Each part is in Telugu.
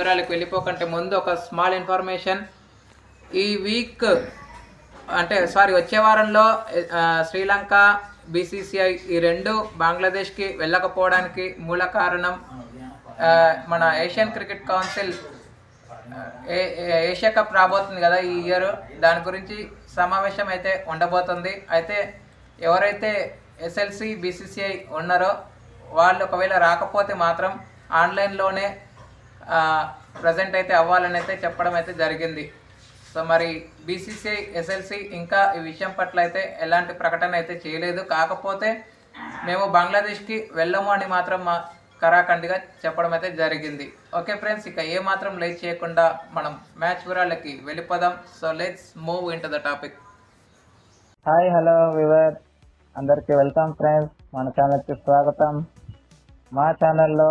వివరాలకు వెళ్ళిపోకంటే ముందు ఒక స్మాల్ ఇన్ఫర్మేషన్ ఈ వీక్ అంటే సారీ వచ్చే వారంలో శ్రీలంక బీసీసీఐ ఈ రెండు బంగ్లాదేశ్కి వెళ్ళకపోవడానికి మూల కారణం మన Asian cricket council A- Asia cup రాబోతుంది కదా ఈ ఇయర్ దాని గురించి సమావేశం అయితే ఉండబోతుంది. అయితే ఎవరైతే ఎస్ఎల్సి బీసీసీఐ ఉన్నారో వాళ్ళు ఒకవేళ రాకపోతే మాత్రం ఆన్లైన్లోనే ప్రజెంట్ అయితే అవ్వాలని అయితే చెప్పడం అయితే జరిగింది. సో మరి బీసీసీఐ ఎస్ఎల్సి ఇంకా ఈ విషయం పట్ల అయితే ఎలాంటి ప్రకటన అయితే చేయలేదు. కాకపోతే మేము బంగ్లాదేశ్కి వెళ్ళము అని మాత్రం మా కరాఖండిగా చెప్పడం అయితే జరిగింది. ఓకే ఫ్రెండ్స్ ఇక ఏ మాత్రం లేట్ చేయకుండా మనం మ్యాచ్ వివరాలకి వెళ్ళిపోదాం. So let's move in the topic hi hello viewer అందరికీ వెల్కమ్ ఫ్రెండ్స్. మన ఛానల్కి స్వాగతం. మా ఛానల్లో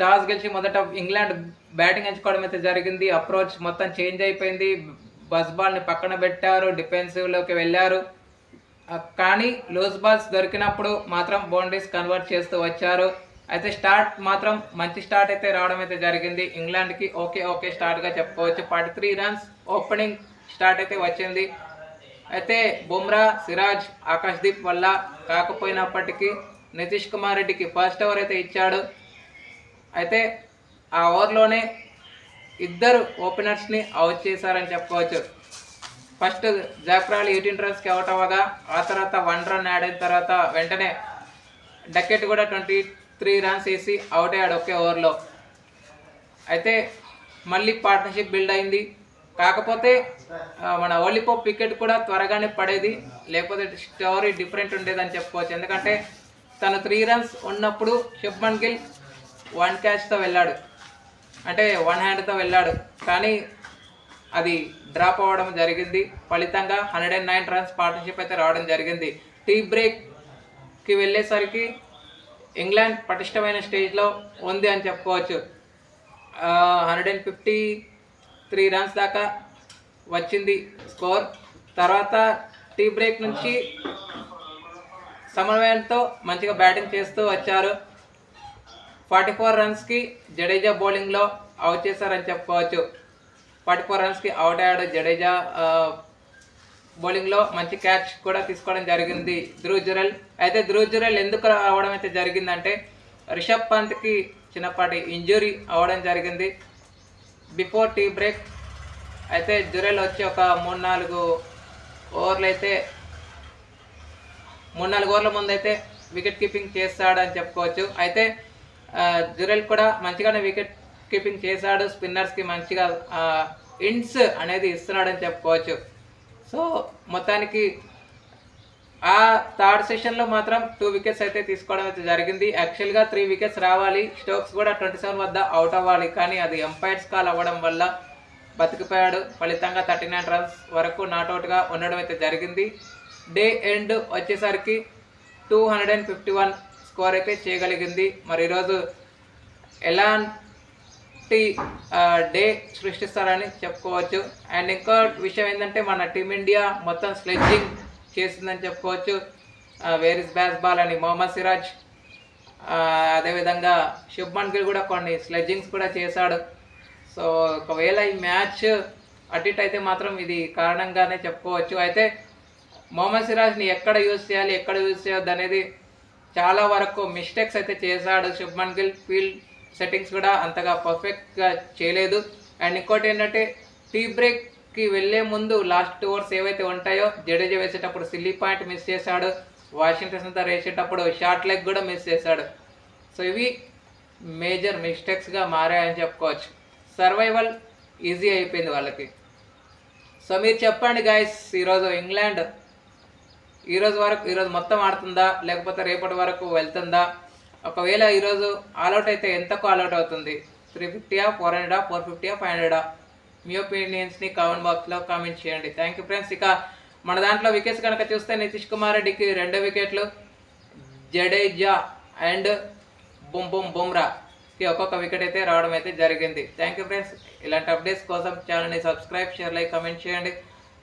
టాస్ గెలిచి మొదట ఇంగ్లాండ్ బ్యాటింగ్ ఎంచుకోవడం అయితే జరిగింది. అప్రోచ్ మొత్తం చేంజ్ అయిపోయింది. బస్ బాల్ని పక్కన పెట్టారు. డిఫెన్సివ్లోకి వెళ్ళారు. కానీ లూజ్ బాల్స్ దొరికినప్పుడు మాత్రం బౌండరీస్ కన్వర్ట్ చేస్తూ వచ్చారు. అయితే స్టార్ట్ మాత్రం మంచి స్టార్ట్ అయితే రావడం అయితే జరిగింది. ఇంగ్లాండ్కి ఓకే ఓకే స్టార్ట్గా చెప్పుకోవచ్చు. Forty three runs opening start అయితే వచ్చింది. అయితే బుమ్రా సిరాజ్ ఆకాశ్దీప్ వల్ల కాకపోయినప్పటికీ నితీష్ కుమార్ రెడ్డికి ఫస్ట్ ఓవర్ అయితే ఇచ్చాడు. అయితే ఆ ఓవర్లోనే ఇద్దరు ఓపెనర్స్ని అవుట్ చేశారని చెప్పుకోవచ్చు. ఫస్ట్ జాక్రాల్ ఎయిటీన్ రన్స్కి అవుట్ అవ్వగా ఆ తర్వాత వన్ రన్ యాడ్ అయిన తర్వాత వెంటనే డకెట్ కూడా ట్వంటీ త్రీ రన్స్ వేసి అవుట్ అయ్యాడు ఒకే ఓవర్లో. అయితే మళ్ళీ పార్ట్నర్షిప్ బిల్డ్ అయింది. కాకపోతే మన ఓలిపోప్ వికెట్ కూడా త్వరగానే పడేది. లేకపోతే స్టోరీ డిఫరెంట్ ఉండేదని చెప్పుకోవచ్చు. ఎందుకంటే తను త్రీ రన్స్ ఉన్నప్పుడు శుభ్మన్ గిల్ వన్ క్యాచ్తో వెళ్ళాడు. అంటే వన్ హ్యాండ్తో వెళ్ళాడు. కానీ అది డ్రాప్ అవ్వడం జరిగింది. ఫలితంగా hundred and nine runs partnership అయితే రావడం జరిగింది. టీ బ్రేక్కి వెళ్ళేసరికి ఇంగ్లాండ్ పటిష్టమైన స్టేజ్లో ఉంది అని చెప్పుకోవచ్చు. Hundred and fifty three runs దాకా వచ్చింది స్కోర్. తర్వాత టీ బ్రేక్ నుంచి సమన్వయంతో మంచిగా బ్యాటింగ్ చేస్తూ వచ్చారు. ఫార్టీ ఫోర్ రన్స్కి జడేజా బౌలింగ్లో అవుట్ చేశారని చెప్పుకోవచ్చు. ఫార్టీ ఫోర్ రన్స్కి అవుట్ అయ్యాడు జడేజా బౌలింగ్లో మంచి క్యాచ్ కూడా తీసుకోవడం జరిగింది ధ్రువ్ జురల్. అయితే ధ్రువ్ జురెల్ ఎందుకు అవడం అయితే జరిగిందంటే రిషబ్ పంత్కి చిన్నపాటి ఇంజురీ అవ్వడం జరిగింది. బిఫోర్ టీ బ్రేక్ అయితే జురల్ వచ్చి ఒక మూడు నాలుగు ఓవర్లు అయితే మూడు నాలుగు ఓవర్ల ముందు అయితే వికెట్ కీపింగ్ చేస్తాడని చెప్పుకోవచ్చు. అయితే జురెల్ కూడా మంచిగానే వికెట్ కీపింగ్ చేశాడు. స్పిన్నర్స్కి మంచిగా ఇన్స్ అనేది ఇస్తున్నాడని చెప్పుకోవచ్చు. సో మొత్తానికి ఆ థర్డ్ సెషన్లో మాత్రం టూ వికెట్స్ అయితే తీసుకోవడం అయితే జరిగింది. యాక్చువల్గా త్రీ వికెట్స్ రావాలి. స్టోక్స్ కూడా ట్వంటీ సెవెన్ వద్ద అవుట్ అవ్వాలి. కానీ అది ఎంపైర్స్ కాల్ అవ్వడం వల్ల బతికిపోయాడు. ఫలితంగా థర్టీ నైన్ రన్స్ వరకు నాట్అవుట్గా ఉండడం అయితే జరిగింది. డే ఎండ్ వచ్చేసరికి two hundred and fifty one score అయితే చేయగలిగింది. మరి ఈరోజు ఎలాంటి డే సృష్టిస్తారని చెప్పుకోవచ్చు. అండ్ ఇంకో విషయం ఏంటంటే మన టీమిండియా మొత్తం స్లెడ్జింగ్ చేసిందని చెప్పుకోవచ్చు. వేర్ ఇస్ బ్యాస్ బాల్ అని మొహమ్మద్ సిరాజ్ అదేవిధంగా శుభ్మన్ గిల్ కూడా కొన్ని స్లెడ్జింగ్స్ కూడా చేశాడు. సో ఒకవేళ ఈ మ్యాచ్ అటు అయితే మాత్రం ఇది కారణంగానే చెప్పుకోవచ్చు. అయితే మొహమ్మద్ సిరాజ్ని ఎక్కడ యూజ్ చేయాలి ఎక్కడ యూజ్ చేయొద్దు అనేది చాలా వరకు మిస్టేక్స్ అయితే చేశాడు శుభ్మన్ గిల్. ఫీల్డ్ సెట్టింగ్స్ కూడా అంతగా పర్ఫెక్ట్గా చేయలేదు. అండ్ ఇంకోటి ఏంటంటే టీ బ్రేక్కి వెళ్ళే ముందు లాస్ట్ టూ ఓవర్స్ ఏవైతే ఉంటాయో జడేజా వేసేటప్పుడు సిల్లీ పాయింట్ మిస్ చేశాడు. వాషింగ్టన్ సుందర్ వేసేటప్పుడు షార్ట్ లెగ్ కూడా మిస్ చేశాడు. సో ఇవి మేజర్ మిస్టేక్స్గా మారాయని చెప్పుకోవచ్చు. సర్వైవల్ ఈజీ అయిపోయింది వాళ్ళకి. సో మీరు చెప్పండి గాయస్ ఈరోజు ఇంగ్లాండ్ ఈరోజు వరకు ఈరోజు మొత్తం ఆడుతుందా? లేకపోతే రేపటి వరకు వెళ్తుందా? ఒకవేళ ఈరోజు ఆల్అౌట్ అయితే ఎంతకు ఆల్అౌట్ అవుతుంది? త్రీ ఫిఫ్టీయా ఫోర్ హండ్రెడా ఫోర్ ఫిఫ్టీయా ఫైవ్ హండ్రెడా మీ ఒపీనియన్స్ని కామెంట్ బాక్స్లో కామెంట్ చేయండి. థ్యాంక్ యూ ఫ్రెండ్స్ ఇక మన దాంట్లో వికెట్స్ కనుక చూస్తే నితీష్ కుమార్ రెడ్డికి రెండు వికెట్లు జడేజా అండ్ బుమ్ బుమ్ బుమ్రాకి ఒక్కొక్క వికెట్ అయితే రావడం అయితే జరిగింది. థ్యాంక్ యూ ఫ్రెండ్స్ ఇలాంటి అప్డేట్స్ కోసం ఛానల్ని సబ్స్క్రైబ్ షేర్ లైక్ కమెంట్ చేయండి.